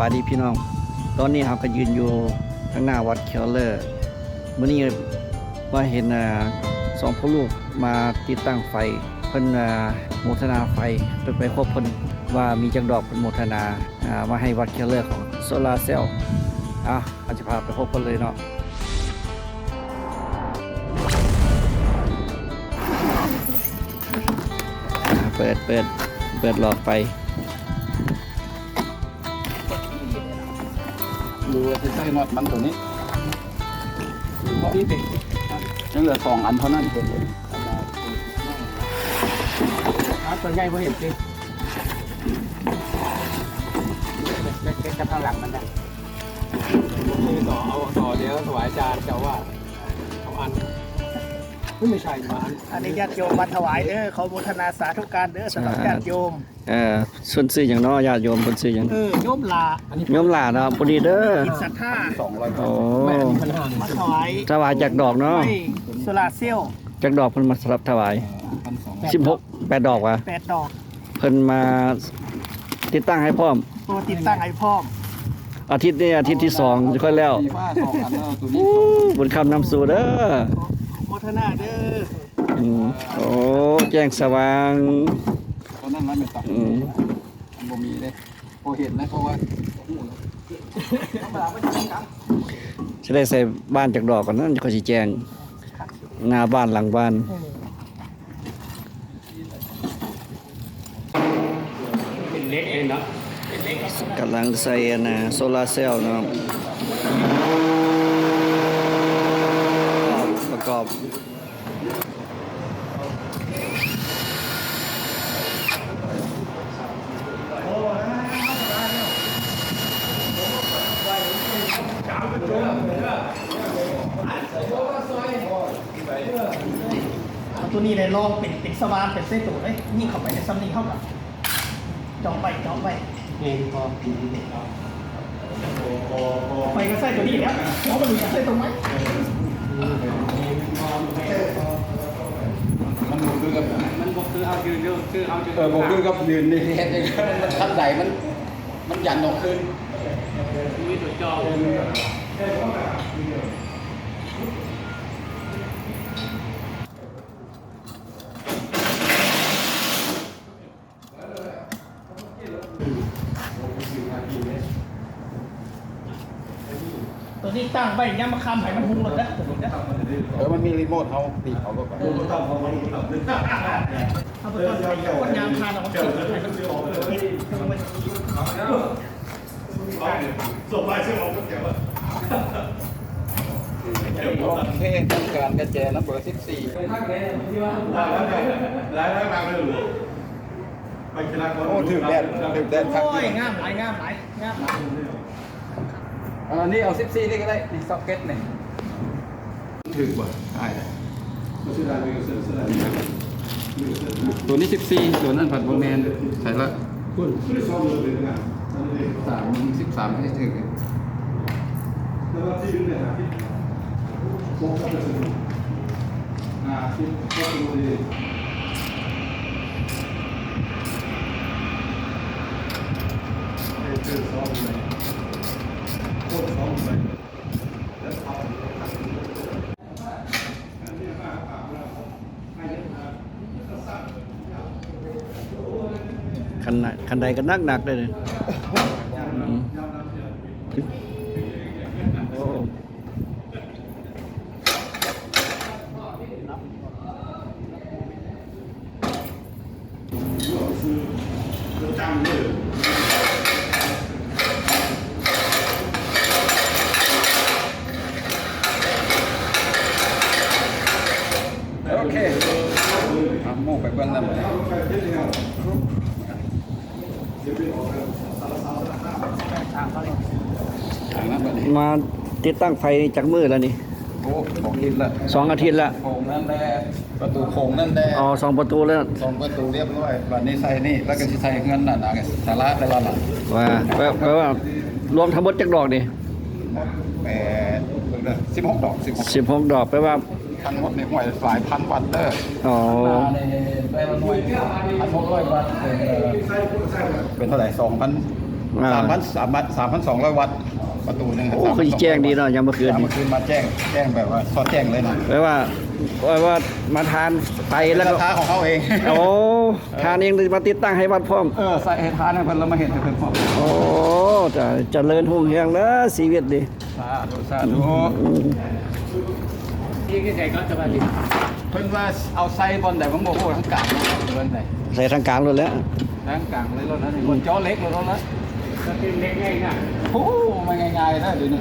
วัสดีพี่น้อง ตอนนี้เราก็ยืนอยู่ข้างหน้าวัดเคลเลอร์มื่อนี้ว่าเห็นสองพ่อลูกมาติดตั้งไฟ เพิ่นอ่าโมทนาไฟเพิ่นไปพบเพิ่นว่ามีจังดอกเพิ่นโมทนาามาให้วัดเคลเลอร์ของโซลาเซลล์อะอาจจะพาไปพบเพิ่นเลยเนาะเปิดเปิดเปิดหลอดไฟ ดูว่าจะใช้น็อตมันตัวนี้เพราะนี่เป็นยังเหลือสองอันเท่านั้นเองตัวใหญ่ผมเห็นสิเล็กๆกับข้างหลังมันนะคือต่อเอาต่อเดี๋ยวถวายอาจารย์เจ้าว่าเอาอัน ไม่ใช่มาอันอันนี้ญาติโยมมาถวายเด้อขอโมทนาสาธุการเด้อสำหรับญาติโยมเอ่อส่วนซื้ออย่างเนาะญาติโยมเพิ่นซื้อหยังเออโยมลาโยมหลานเนาะพอดีเด้อจิตศรัทธาสองร้อยโอ้ไม่อันนี้พันห้ามาถวายถวายจากดอกเนาะให้โซลาร์เซลล์จากดอกเพิ่นมาสลับถวายพันสอง16 8ดอกว่ะแปดดอกเพิ่นมาติดตั้งให้พร้อมตัวติดตั้งไอ้พร้อมอาทิตย์นี้อาทิตย์ที่สองจะค่อยแล้วมีฟ้าสองอันแล้วตัวนี้อู้บุญคำนำสู่เด้อ โมทนาเด้ออืมโอ้แจ้งสว่างตัวนั้นมันไม่ตัดอืมมันบ่มีเลยพอเห็นนะเพราะว่าจะได้ใส่บ้านจากดอกก่อนนั้นก็สิแจ้งหน้าบ้านหลังบ้าน เป็นเล็กเองเนาะกำลังใส่อันนะโซลาร์เซลล์นะประ กอบเอาตัวนี้เลยลองเป็นเป็นสวานเป็นเส้นตัวเลยยิ่งเข้าไปในซัมนี่เข้ากับจองไปจองไปเองพอไปก็ใส่ตัวนี้แล้วน้องมันมีใส่ตรงไหม มันบ่คือกับมันบอกคือเอาคือเรื่องคือเอาคือเออบ่คือกับยืนนี่เห็นอย่างนั้นมันทัดใดมัน มันยันออกขึ้นมีตัวจอ ตั้งไว้ย่ำมาคำให้มันหุงหมดนะตัวนี้นะเออมันมีรีโมทเอาตีเขาก็ไปเอาไปตั้งไว้คนยามพานออกมาติดให้มันออกเลยโอเคต้องการกระแจนะเบอร์14โอ้ถึงแดดถึงแดดโอ้ยงามหลายงามหลายงามหลาย อันนี้เอา14นี่ก็ได้นี่ซ็อกเก็ตนี่ถึงกว่าใช่ตัวนี้14ตัวนั้นผัดโบแมนใส่ละสามสิบสามไม่ถึง คันาดคันใดก็นักหนักเลยเนี่ยอืมโอ้ โอเคเอาโม่ไปเบื้องนั้นเลยทางนั้นไปเลย มา ติดตั้งไฟจากมือแล้วนี่โอ้ของกินละสองอาทิตย์ละโคงนั่นแหละประตูโคงนั่นแหละอ๋อสองประตูแล้วสองประตูเรียบร้อยบัดนี้ใส่นี่แล้วก็สิใส่เงินน่ะนะสาระแต่ละหลังว่าแปลแปลว่ารวมทั้งหมดจากดอกนี่แปดเบิ่งเด้อสิบหกดอกสิบหกสิบหกดอกแปลว่าทั้งหมดในห่วยหลายพันวัตต์เด้ออ๋อในแปลว่าหน่วยพันหกร้อยวัตต์เป็นเอ่อเป็นเท่าไหร่สองพันอ่าสามพันสามพันสามพันสองร้อยวัตต์ ประตูหนึงโอ้คือแจ้งดีเนาะยามเมื่อคืนเมื่นี่อคืนมาแจ้งแจ้งแบบว่าสอดแจ้งเลยนะแปลว่าแปลว่ามาทานไปแล้วก็ราคาของเขาเองโอ้ทานเองเลยมาติดตั้งให้วัดพร้อมเออใส่ให้ทานให้เพิ่นแล้วมาเห็นให้เพิ่นพร้อมโอ้จะเจริญหุ่งเฮียงเด้อชีวิตดิสาธุสาธุที่ที่ไหนก็จะมาดิเพิ่นว่าเอาใส่บอลแต่ผมบอกว่าทั้งกลางเพิ่นใส่ใส่ทางกลางเลยแหล้วทั้งกลางเลยรถนั้นบนจอเล็กเลยรถนั้นก็ เป็นเล็กง่ายนะโอ้ไม่ง่ายๆนะเดี๋ยวนี้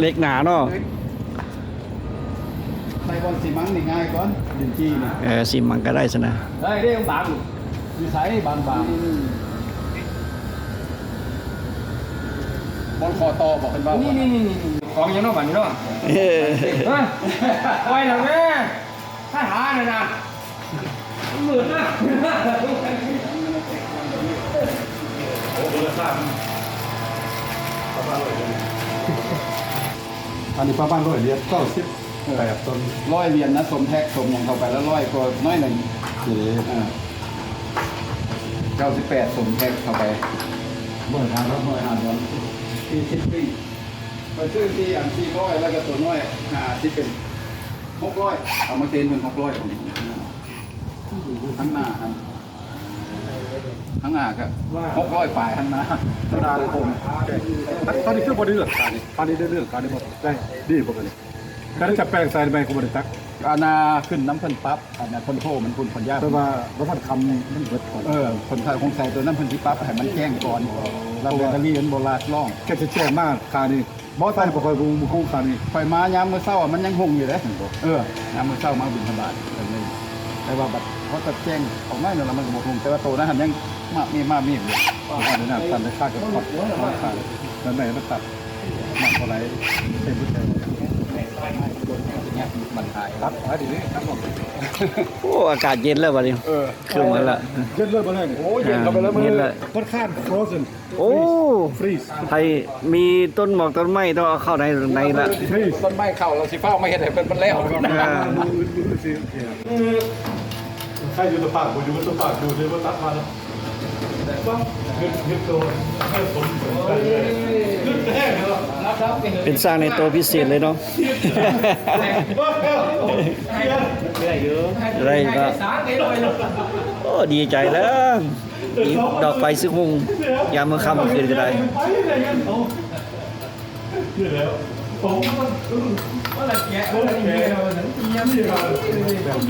เล็กหนาเนาะใส่บอลสีมังนี่ง่ายก่อนดินจี้นี่เออสิมันก็ได้ซะนะเฮ้ยเรื่องบางมีใส่บางๆบอลคอตอบอกเป็นว่านี่นี่นี่ของยังนอกบ้านนี่เนาะเออฮะไว้หลังแม่ถ้าหาน่ะนะหมื่นนะ อันนี้ประมาณร้อยเหรียญเก้าสิบแปดต้นร้อยเหรียญนะสมแท็กสมอย่างเข้าไปแล้วร้อยก็น้อยหนึ่งเสียเก้าสิบแปดสมแท็กเข้าไปเมื่อทางแล้วเมื่อทางวันสี่สิบปีไปซื้อที่อันสี่ร้อยแล้วก็ตัวน้อยห้าสิบเป็นหกร้อยเอามาเทนเป็นหกร้อยทั้งหน้าครับ ทั้งหน้าก็หกร้อยฝ่ายทั้งหน้าธรรมดาเลยผมตอนนี้คือบริเลือกการนี้ตอนนี้ได้เลือกการนี้หมดได้ดีปกติการจะแปลงใส่ไปกูบริตักอาณาขึ้นน้ำเพิ่นปั๊บอาณาคนโทมันคุณคนยากแต่ว่าวัฒนธรรมมันเบิดก่อนเออคนไทยคงใส่ตัวนั้นเพิ่นที่ปั๊บให้มันแจ้งก่อนเราเรียนทะเรียนโบราณล่องแค่จะแจ้งมากการนี้บอสไทยบ่ค่อยบุ้งคุ้มการนี้ไฟมายามมื้อเช้าอะมันยังหงอยู่เลยเออยามมื้อเช้ามาบิณฑบาตแบบนี้แต่ว่าบัดเขาจะแจ้งออกมาเนี่ยแล้วมันก็บ่หงแต่ว่าโตนั้นหันยัง มามีมามีอยู่ว่าในนั้นตันได้ค่ากับพอดค่าแล้วไหนมันตัดหนักอะไรเต็มที่เนี่ยมันถ่ายรับหาดีนี่ครับผมโอ้อากาศเย็นแล้ววันนี้เออขึ้นมาแล้วเย็นเลยมาเลยโอ้เย็นเข้าไปแล้วมันเย็นเลยค่อนข้างฟรอเซนโอ้ฟรีซไทยมีต้นหมอกต้นไม้ต้องเอาเข้าในในละฟรีซต้นไม้เข้าเราสิเฝ้าไม่เฮ็ดให้เพิ่นมันแล้วใครอยู่ตะปากผมอยู่ตะปากอยู่เลยว่าตัดมาแล้ว เป็นสร้างในตัวพิเศษเลยเนาะไรก็โอ้ดีใจแล้วอีดอกไฟซึกหุงยามเมื่อค่ำคืนก็ได้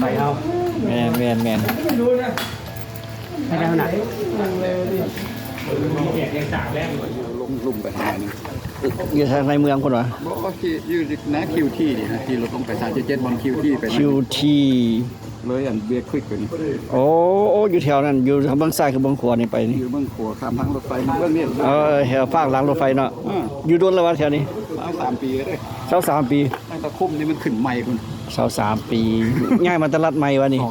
ไปเอาแมนแมนแมน ไม่ได้ขนาดมีแขกยังสามแรกอยู่ลงลุ่มไปหานึงอยู่ทางในเมืองคนวะบ่ก็ที่อยู่นะคิวที่นี่นะที่รถลงไป37บอลคิวที่ไปนะคิวทีเลยอันเบียร์ควิกไปนี่โอ้โอ้อยู่แถวนั้นอยู่ทางเบื้องซ้ายคือเบื้องขวานี่ไปนี่อยู่เบื้องขัวข้ามทางรถไฟมาเบื้องนี้เออแถวฝากหลังรถไฟเนาะอยู่โดนแล้ววะแถวนี้เอาสามปีเลยเสาสามปีตั้งแต่คุ้มนี่มันขึ้นใหม่คุณเสาสามปี ง่ายมาตลาดใหม่วะนี่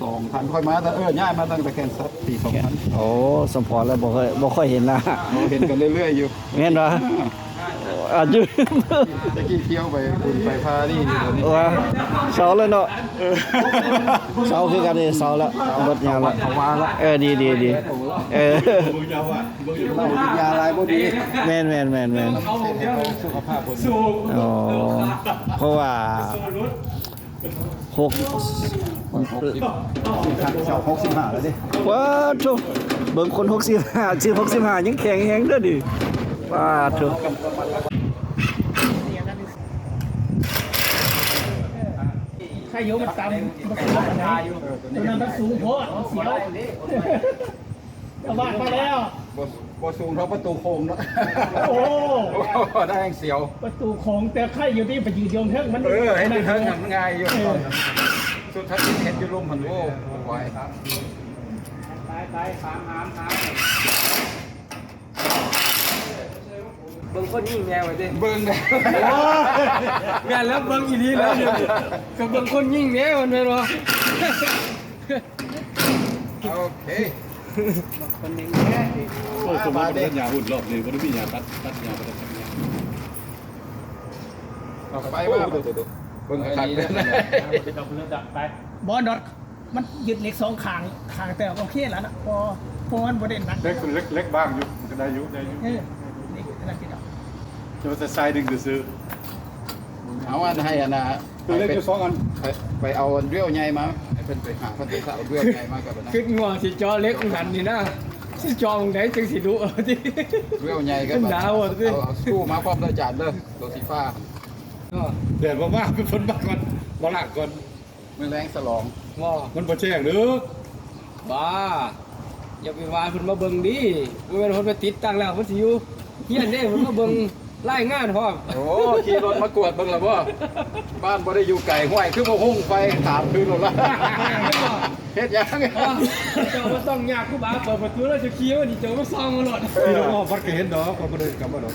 สองสองพันค่อยมาแต่เออย่ายมาตั้งแต่แคนซัสปีสองพันโอ้สมพรแล้วบ่ค่อยบ่ค่อยเห็นหนะเราเห็นกันเรื่อย ๆ อยู่แม่นวะอายุตะกี้เที่ยวไปคุณไปพานี่อยู่ตอนนี้ว่าเสาแล้วเนาะเสาคือกันนี่เสาแล้วรถยางแล้วเออดีดีดีเออเรากินยาอะไรบ่ดีแม่นแม่นแม่นแม่นสุขภาพบ่ดีอ๋อเพราะว่า หกขัดเสาหกสิบห้าแล้วดิว้าทุเบิ่งคนหกสิบห้าสิบหกสิบห้ายังแข็งแฮงเด้อดิว้าทุใครโยมันตามมันสูงขนาดตัวนั้นมันสูงโพดมันเสียวชาวบ้านมาแล้ว บ่บ่สูงเท่าประตูโค้งเนาะโอ้ได้แห่งเสียว ประตูโขงแต่ใครอยู่ที่ไปยืนยงเทิงมันเออให้ดูเทิงหันง่ายอยู่สุดท้ายเห็นอยู่ลมหันโอ้ไหวไปไปสามหามสามเบิ่งคนยิ่งแนวไว้ดิเบิ่งเลยแม่นแล้วเบิ่งอีนี้แล้วเนี่ยก็เบิ่งคนยิ่งแนวมันเลยหรอโอเค คนยิ่งแนวโอ้สมมติว่าเป็นยาหุ่นรอบนี้วันนี้มียาตัดตัดยาไปตัดยาไปว่าเบิ่งขัดเลยนะดอกเลือดไปบอลดอทมันยึดเหล็กสองขางขางแต่โอเคแล้วนะพอพอมันบริเวณนั้นเล็กเล็กเล็กบ้างอยู่มันจะได้อยุได้อยุเออนี่กำลังกินอะจะมาแต่ทรายดึงซื้อเอาอันให้อันนะ ตัวเล็กอยู่สองอันไปไปเอาเรี่ยวใหญ่มาให้เพิ่นไปหาเพิ่นไปเอาเรี่ยวใหญ่มากับนะคิดงัวสิจอเล็กหันนี่นะสิจอมึงไหนจึงสิดูเอาดิเรี่ยวใหญ่ก็หนาวอะสิ เอาเอาสู้มาพร้อมด้วยจานเด้อตัวสีฟ้าแดดมากๆเป็นฝนมากก่อนบ่ลากก่อนมือแรงสลองว่ามันบ่แจ้งเด้อบ้าอย่าไปว่าเพิ่นมาเบิ่งดิบ่แม่นเพิ่นไปติดตั้งแล้วเพิ่นสิอยู่เฮียนเด้เพิ่นมาเบิ่ง รายงานพร้อมโอ้ขี่รถมากวดเบิ่งและบ่บ้านบ่ได้อยู่ไกลห้วยคือบ่หุ่งไฟถามคืนหมดละเฮ็ดหยังเจ้าบ่ต้องยากกูบ้าเปิดประตูแล้วจะขี่ว่านี่เจ้าบ่ซ่องมาโลดพี่น้องอ้อมพัดก็เห็นดอกก็บ่ได้กลับมาดอก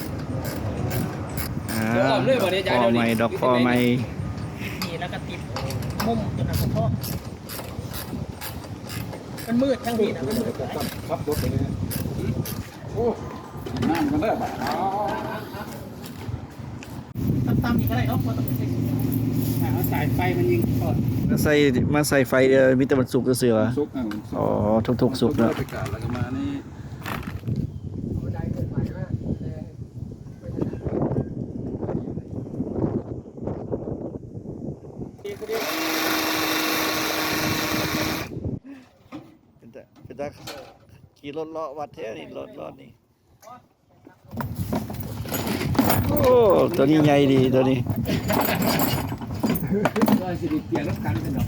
อ่าเดี๋ยวออกเลยบ่เนี่ยฟจ้าอเดี๋ยวนี้ใหม่ดอกฟอใหม่นี่แล้วก็ติดมุมตัวนั้นก็พอมันมืดทั้งทีนะมันมืดขับรถไปเลยโอ้นั่นกันเด้อบัด ตามๆอีกก็ได้เนาะเพราะต้องเป็นเอาสายไฟมันยิงก่อนมาใส่มาใส่ไฟเด้อมีแต่วันศุกร์ซื่อๆวะสุกอะอ๋อทุกๆศุกร์เนาะไปกาดแล้วก็มานี่เป็นตาเป็นตาขี่รถเลาะวัดแท้นี่รถรอดนี่ โอ้ ตัวนี้ใหญ่ดีตัวนี้ก็สิได้เปลี่ยนน้ำกันเป็นดอก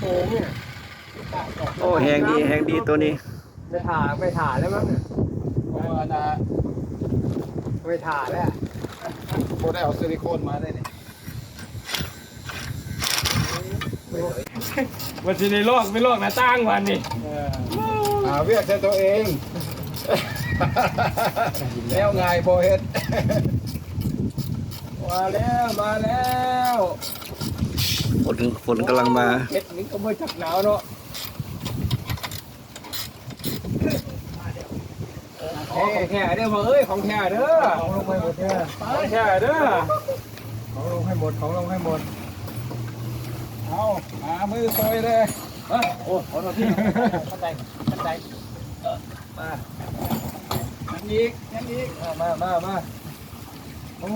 โอ้เนี่ยโอ้แหงดีแหงดีตัวนี้ไปถ่าไปถ่าแล้วมั้งเนี่ยเพราะว่านะไปถ่าแล้วบ่ได้เอาซิลิโคนมาได้นี่วันที่ในโลกไม่โลกหน้าต่างวันนี่ หาเวียกใส่ตัวเองแล้วไงบ่เฮ็ดมาแล้วมาแล้วฝนฝนกำลังมาเฮ็ดนี่ก็ไม่จักหนาวเนาะของแท้เด้อพ่อเอ้ยของแท้เด้อของลงให้หมดเด้อของแท้เด้อของลงให้หมดของลงให้หมดเอาหามือซอยเลยเอ้ยโอ้ขอโทษพี่บันได บันไดนั่นอีกนั่นอีกมามามาโอ้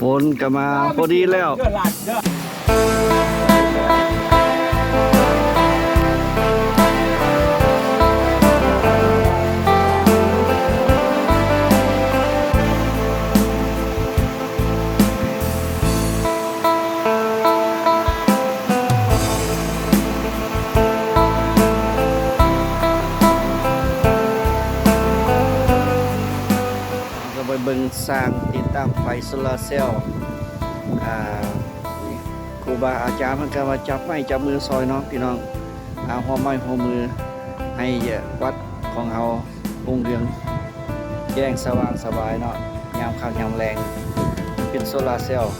ฝนก็มาพอดีแล้ว เด้อหลานเด้อ ติดตั้งไฟโซลาเซลล์ครูบาอาจารย์เพิ่นก็มาจับไม้จับมือซอยเนาะพี่น้องเอาหัวไม้หัวมือให้วัดของเรารุ่งเรืองแจ้งสว่างสบายเนาะยามค่ำยามแรงเป็นโซลาเซลล์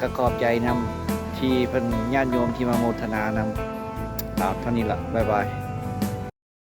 ก็ขอบใจนำที่เพิ่นญาติโยมที่มาโมทนานำครับเท่านี้ละบ๊ายบาย